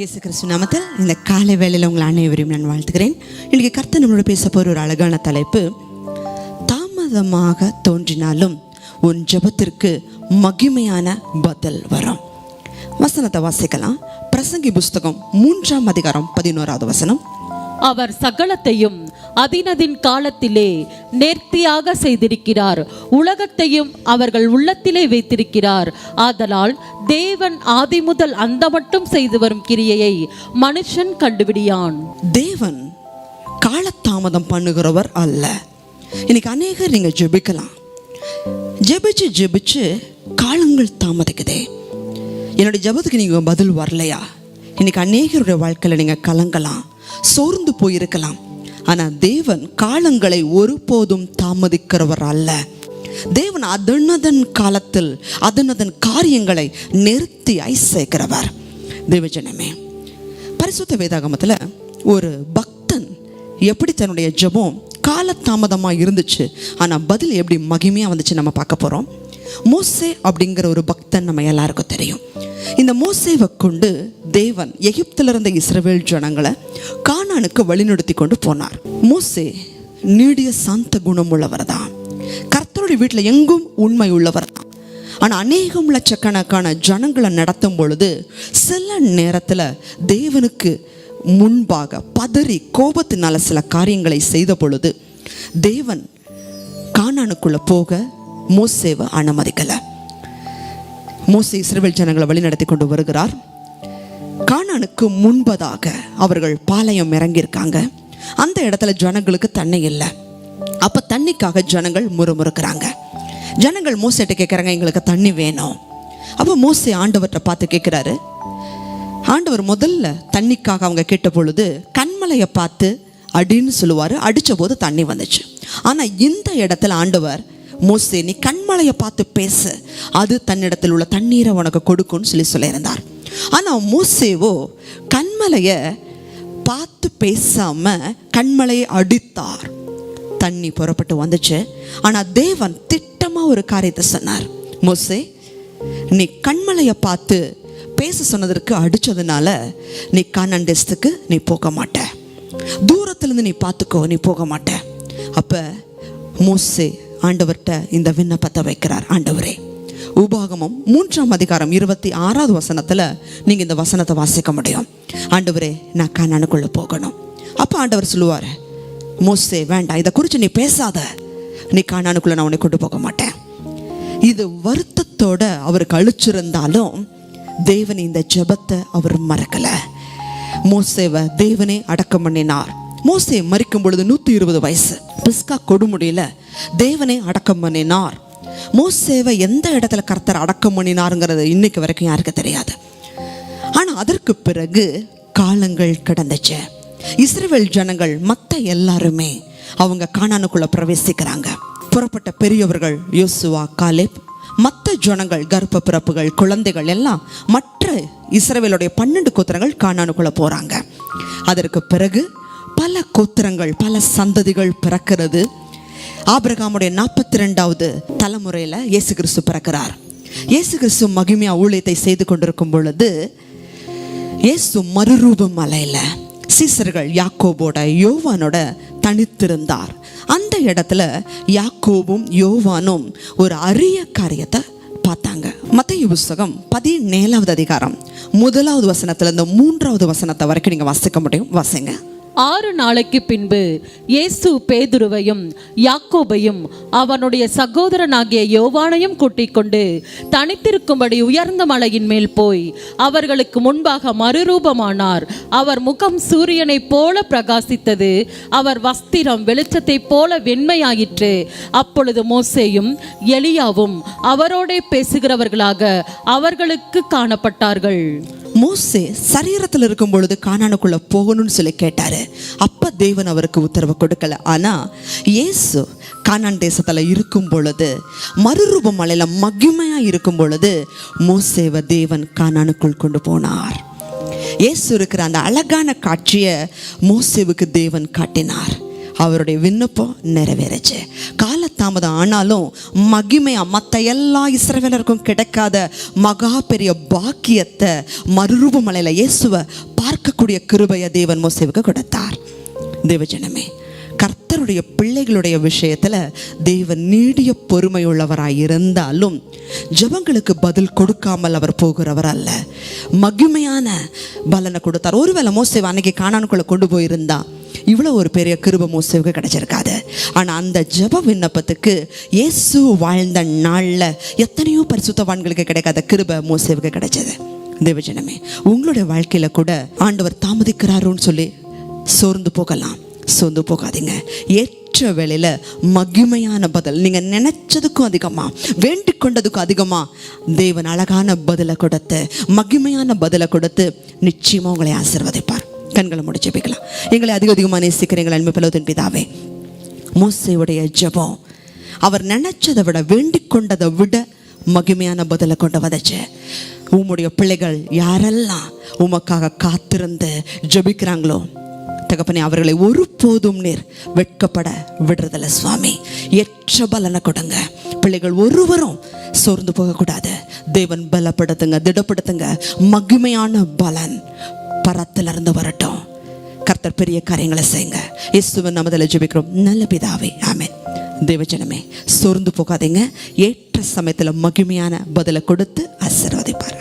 இயேசு கிறிஸ்து நாமத்தில் இந்த காலை வேளையில் உங்கள் அனைவரையும் நான் வாழ்த்துகிறேன். இன்றைக்கி கர்த்த நம்மளோட பேச போகிற ஒரு அழகான தலைப்பு தாமதமாக தோன்றினாலும் உன் ஜெபத்திற்கு மகிமையான பதில் வரும். வசனத்தை வாசிக்கலாம். பிரசங்கி புஸ்தகம் மூன்றாம் அதிகாரம் பதினோராவது வசனம். அவர் சகலத்தையும் அதினதின் காலத்திலே நேர்த்தியாக செய்திருக்கிறார். உலகத்தையும் அவர்கள் உள்ளத்திலே வைத்திருக்கிறார். ஆதலால் தேவன் ஆதி முதல் அந்த மட்டும் செய்து வரும் கிரியையை மனுஷன் கண்டுபிடியான். தேவன் காலத்தாமதம் பண்ணுகிறவர் அல்ல. இன்னைக்கு அநேகர் நீங்கள் ஜெபிக்கலாம். ஜெபிச்சு ஜெபிச்சு காலங்கள் தாமதிக்குதே. என்னுடைய ஜெபத்துக்கு நீங்கள் பதில் வரலையா? இன்னைக்கு அநேகருடைய வாழ்க்கையில் நீங்கள் கலங்கலாம் சோர்ந்து போயிருக்கலாம். ஆனால் தேவன் காலங்களை ஒருபோதும் தாமதிக்கிறவர் அல்ல. தேவன் அதனதன் காலத்தில் அதனதன் காரியங்களை நிறுத்தியாய் சேர்க்கிறவர் தேவஜனமே பரிசுத்த வேதாகமத்தில் ஒரு பக்தன் எப்படி தன்னுடைய ஜெபம் காலதாமதமாக இருந்துச்சு ஆனால் பதில் எப்படி மகிமையாக வந்துச்சு நம்ம பார்க்க போகிறோம் மோசே அப்படிங்கிற ஒரு பக்தன் நம்ம எல்லாருக்கும் தெரியும். இந்த மோசேவை கொண்டு தேவன் எகிப்தில் இருந்த இஸ்ரவேல் ஜனங்களை கானானுக்கு வழிநடத்தி கொண்டு போனார். மோசே நீடிய சாந்த குணம் உள்ளவர் தான் கர்த்தருடைய வீட்டில் எங்கும் உண்மை உள்ளவர் தான் ஆனால் அநேகம் லட்சக்கணக்கான ஜனங்களை நடத்தும் பொழுது சில நேரத்தில் தேவனுக்கு முன்பாக பதறி கோபத்தினால சில காரியங்களை செய்த பொழுது தேவன் கானானுக்குள்ளே போக மோசேவை அனுமதிக்கலை. மோசை இஸ்ரேல் ஜனங்களை வழிநடத்தி கொண்டு வருகிறார். கானானுக்கு முன்பதாக அவர்கள் பாளையம் இறங்கியிருக்காங்க. அந்த இடத்துல ஜனங்களுக்கு தண்ணி இல்லை. அப்போ தண்ணிக்காக ஜனங்கள் முறுமுறுக்கிறாங்க. ஜனங்கள் மோசேட்ட கேட்குறாங்க எங்களுக்கு தண்ணி வேணும். அப்போ மோசே ஆண்டவர்கிட்ட பார்த்து கேட்குறாரு ஆண்டவர் முதல்ல தண்ணிக்காக அவங்க கேட்ட பொழுது கண்மலையை பார்த்து அடின்னு சொல்லுவார் அடித்த போது தண்ணி வந்துச்சு. ஆனால் இந்த இடத்துல ஆண்டவர் மோசே நீ கண்மலையை பார்த்து பேசு. அது தன்னிடத்தில் உள்ள தண்ணீரை உனக்கு கொடுக்கும்னு சொல்லி சொல்லியிருந்தார். ஆனால் மோசேவோ கண்மலையை பார்த்து பேசாம கண்மலையை அடித்தார். தண்ணி புறப்பட்டு வந்துச்சு. ஆனால் தேவன் திட்டமாக ஒரு காரியத்தை சொன்னார். மோசே நீ கண்மலையை பார்த்து பேச சொன்னதற்கு அடித்ததுனால நீ கானான் டெஸ்ட்டுக்கு நீ போக மாட்ட. தூரத்துலேருந்து நீ பார்த்துக்கோ நீ போக மாட்ட. அப்போ மோசே ஆண்டவர்கிட்ட இந்த விண்ணப்பத்தை வைக்கிறார். ஆண்டவரே உபாகமம் மூன்றாம் அதிகாரம் இருபத்தி ஆறாவது வசனத்தில் நீங்கள் இந்த வசனத்தை வாசிக்க முடியும். ஆண்டவரே நான் கண்ணனுக்குள்ளே போகணும். அப்போ ஆண்டவர் சொல்லுவார் மோசே வேண்டாம் இதை குறித்து நீ பேசாத. நீ காணானுக்குள்ளே நான் உன்னை கொண்டு போக மாட்டேன். இது வருத்தத்தோட அவருக்கு அழிச்சிருந்தாலும் தேவன் இந்த ஜெபத்தை அவர் மறக்கலை. மோசேவை தேவனே அடக்கம் பண்ணினார். மோசே மறிக்கும் பொழுது நூற்றி இருபது வயசு. பிஸ்கா கொடுமுடியில் தேவனை அடக்கம் பண்ணினார். மோசேவை எந்த இடத்துல கர்த்தர் அடக்கம் பண்ணினாருங்கிறது இன்னைக்கு வரைக்கும் யாருக்கு தெரியாது. ஆனா அதற்கு பிறகு காலங்கள் கடந்துச்சு. இஸ்ரேல் ஜனங்கள் மற்ற எல்லாருமே அவங்க காணானுக்குள்ள பிரவேசிக்கிறாங்க. புறப்பட்ட பெரியவர்கள் யோசுவா காலேப் மற்ற ஜனங்கள் கர்ப்ப பிறப்புகள் குழந்தைகள் எல்லாம் மற்ற இஸ்ரவேலுடைய பன்னெண்டு கோத்திரங்கள் காணானுக்குள்ள போறாங்க. அதற்கு பிறகு பல கோத்திரங்கள் பல சந்ததிகள் பிறக்கிறது. ஆபிரகாமுடைய நாற்பத்தி ரெண்டாவது தலைமுறையில் இயேசு கிறிஸ்து பிறக்கிறார். இயேசு கிறிஸ்து மகிமையா ஊழியத்தை செய்து கொண்டிருக்கும் பொழுது இயேசு மறுரூபம் மலையில சீசர்கள் யாக்கோபோட யோவானோட தனித்திருந்தார். அந்த இடத்துல யாக்கோபும் யோவானும் ஒரு அரிய காரியத்தை பார்த்தாங்க. மத்திய புஸ்தகம் பதினேழாவது அதிகாரம் முதலாவது வசனத்துல இந்த மூன்றாவது வசனத்தை வரைக்கும் நீங்க வாசிக்க முடியும்? வாசிங்க. ஆறு நாளைக்கு பின்பு இயேசு பேதுருவையும் யாக்கோபையும் அவனுடைய சகோதரனாகிய யோவானையும் கூட்டிக் கொண்டு தனித்திருக்கும்படி உயர்ந்த மலையின் மேல் போய் அவர்களுக்கு முன்பாக மறுரூபமானார். அவர் முகம் சூரியனைப் போல பிரகாசித்தது. அவர் வஸ்திரம் வெளிச்சத்தைப் போல வெண்மையாயிற்று. அப்பொழுது மோசேயும் எலியாவும் அவரோடே பேசுகிறவர்களாக அவர்களுக்கு காணப்பட்டார்கள். மோசே சரீரத்தில் இருக்கும் பொழுது காணானுக்குள்ளே போகணும்னு சொல்லி கேட்டார். அப்போ தேவன் அவருக்கு உத்தரவு கொடுக்கல. ஆனால் இயேசு கானான் தேசத்தில் இருக்கும் பொழுது மறுரூப மலையில் மகிமையாக இருக்கும் பொழுது மோசேவை தேவன் கானானுக்குள் கொண்டு போனார். இயேசு இருக்கிற அந்த அழகான காட்சியை மோசேவுக்கு தேவன் காட்டினார். அவருடைய விண்ணப்பம் நிறைவேறுச்சு. காலதாமதம் ஆனாலும் மகிமையா மற்ற எல்லா இஸ்ரவேலருக்கும் கிடைக்காத மகா பெரிய பாக்கியத்தை மறுரூபமலையில் இயேசுவை பார்க்கக்கூடிய கிருபையை தேவன் மோசேவுக்கு கொடுத்தார். தேவஜனமே கர்த்தருடைய பிள்ளைகளுடைய விஷயத்துல தேவன் நீடிய பொறுமை உள்ளவராய் இருந்தாலும் ஜெபங்களுக்கு பதில் கொடுக்காமல் அவர் போகிறவர் அல்ல. மகிமையான பலனை கொடுத்தார். ஒருவேளை மோசேவை அன்னைக்கு காணானுக்குள்ள கொண்டு போயிருந்தான் இவ்வளோ ஒரு பெரிய கிருப மோசேவுக்கு கிடைச்சிருக்காது. ஆனால் அந்த ஜெப விண்ணப்பத்துக்கு இயேசு வாழ்ந்த நாளில் எத்தனையோ பரிசுத்தவான்களுக்கு கிடைக்காத கிருப மோசேவுக்கு கிடைச்சது. தேவஜனமே உங்களுடைய வாழ்க்கையில கூட ஆண்டவர் தாமதிக்கிறாருன்னு சொல்லி சோர்ந்து போகலாம். சோர்ந்து போகாதீங்க. ஏற்ற வேளையில மகிமையான பதில். நீங்க நினைச்சதுக்கும் அதிகமா வேண்டிக் கொண்டதுக்கும் அதிகமா தேவன் அழகான பதிலை கொடுத்து மகிமையான பதிலை கொடுத்து நிச்சயமா உங்களை ஆசிர்வதிப்பார். கண்களை முடிச்சு வைக்கலாம் எங்களை அதிக அதிகமாக நேசிக்கிறீங்கள் அன்பு பிளவுதின் பிதாவே. மோசையுடைய ஜெபம் அவர் நினைச்சதை விட வேண்டிக் கொண்டதை விட மகிமையான பதிலை கொண்டு வதச்சு உம்முடைய பிள்ளைகள் யாரெல்லாம் உமக்காக காத்திருந்து ஜெபிக்கிறாங்களோ தகப்பனே அவர்களை ஒருபோதும் நீர் வெட்கப்பட விடுறதில்ல சுவாமி. எற்ற பலனை கொடுங்க. பிள்ளைகள் ஒருவரும் சோர்ந்து போகக்கூடாது. தேவன் பலப்படுத்துங்க திடப்படுத்துங்க. மகிமையான பலன் பரத்திலிருந்து வரட்டும். கர்த்தர் பெரிய காரியங்களை செய்யுங்க. இயேசுவன் நமதில் ஜெபிக்கிறோம். நல்ல பிதாவே ஆமே தேவஜனமே சோர்ந்து போகாதீங்க. ஏற்ற சமயத்தில் மகிமையான பதிலை கொடுத்து ஆசீர்வதிப்பார்.